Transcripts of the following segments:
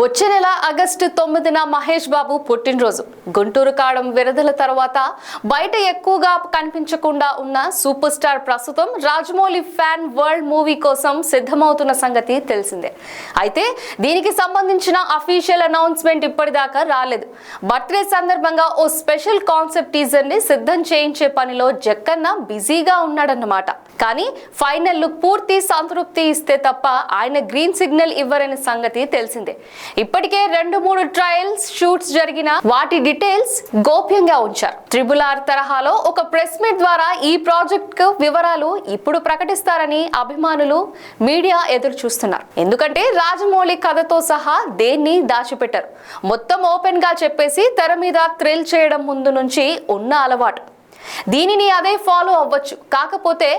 వచ్చే నెల ఆగస్టు తొమ్మిదిన మహేష్ బాబు పుట్టినరోజు. గుంటూరు కాడం విడుదల తర్వాత బయట ఎక్కువగా కనిపించకుండా ఉన్న సూపర్ స్టార్ ప్రస్తుతం రాజమౌళి ఫ్యాన్ వరల్డ్ మూవీ కోసం సిద్ధమవుతున్న సంగతి తెలిసిందే. అయితే దీనికి సంబంధించిన అఫీషియల్ అనౌన్స్మెంట్ ఇప్పటిదాకా రాలేదు. బర్త్డే సందర్భంగా ఓ స్పెషల్ కాన్సెప్ట్ టీజర్ని సిద్ధం చేయించే పనిలో జక్కన్న బిజీగా ఉన్నాడన్నమాట. కానీ ఫైనల్ లుక్ పూర్తి సంతృప్తి ఇస్తే తప్ప ఆయన గ్రీన్ సిగ్నల్ ఇవ్వరని సంగతి తెలిసిందే. ఇప్పటికే రెండు మూడు ట్రయల్స్ షూట్స్ జరిగిన వాటి డీటెయిల్స్ గోప్యంగా ఉంచారు. ట్రిబుల్ ఆర్ తరహాలో ఒక ప్రెస్ మీట్ ద్వారా ఈ ప్రాజెక్ట్కు వివరాలు ఇప్పుడు ప్రకటిస్తారని అభిమానులు మీడియా ఎదురు చూస్తున్నారు. ఎందుకంటే రాజమౌళి కథతో సహా దేన్ని దాచిపెట్టారు. మొత్తం ఓపెన్గా చెప్పేసి తెర మీద థ్రిల్ చేయడం ముందు నుంచి ఉన్న అలవాటు. దీనిని అదే ఫాలో అవ్వచ్చు. కాకపోతే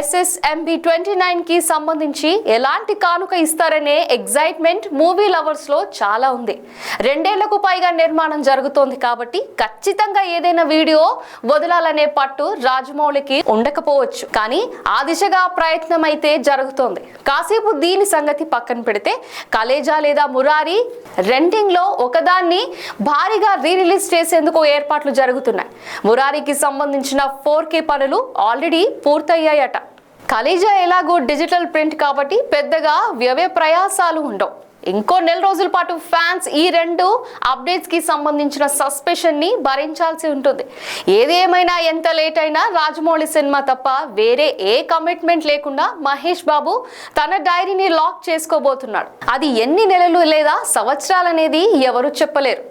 ఎస్ఎస్ఎంబి ట్వంటీ నైన్కి సంబంధించి ఎలాంటి కానుక ఇస్తారనే ఎగ్జైట్మెంట్ మూవీ లవర్స్లో చాలా ఉంది. రెండేళ్ళకు పైగా నిర్మాణం జరుగుతోంది కాబట్టి ఖచ్చితంగా ఏదైనా వీడియో వదలాలనే పట్టు రాజమౌళికి ఉండకపోవచ్చు. కానీ ఆ దిశగా ప్రయత్నం అయితే జరుగుతోంది. కాసేపు దీని సంగతి పక్కన పెడితే కలేజా లేదా మురారి రెండింగ్లో ఒకదాన్ని భారీగా రీ రిలీజ్ చేసేందుకు ఏర్పాట్లు జరుగుతున్నాయి. మురారికి సంబంధించిన ఫోర్ కే పనులు ఆల్రెడీ పూర్తయ్యాయట. కలేజా ఎలాగో డిజిటల్ ప్రింట్ కాబట్టి పెద్దగా వ్యవే ప్రయాసాలు ఉండవు. ఇంకో నెల రోజుల పాటు ఫ్యాన్స్ ఈ రెండు అప్డేట్స్కి సంబంధించిన సస్పెషన్ని భరించాల్సి ఉంటుంది. ఏదేమైనా ఎంత లేట్ అయినా రాజమౌళి సినిమా తప్ప వేరే ఏ కమిట్మెంట్ లేకుండా మహేష్ బాబు తన డైరీని లాక్ చేసుకోబోతున్నాడు. అది ఎన్ని నెలలు లేదా సంవత్సరాలనేది ఎవరు చెప్పలేరు.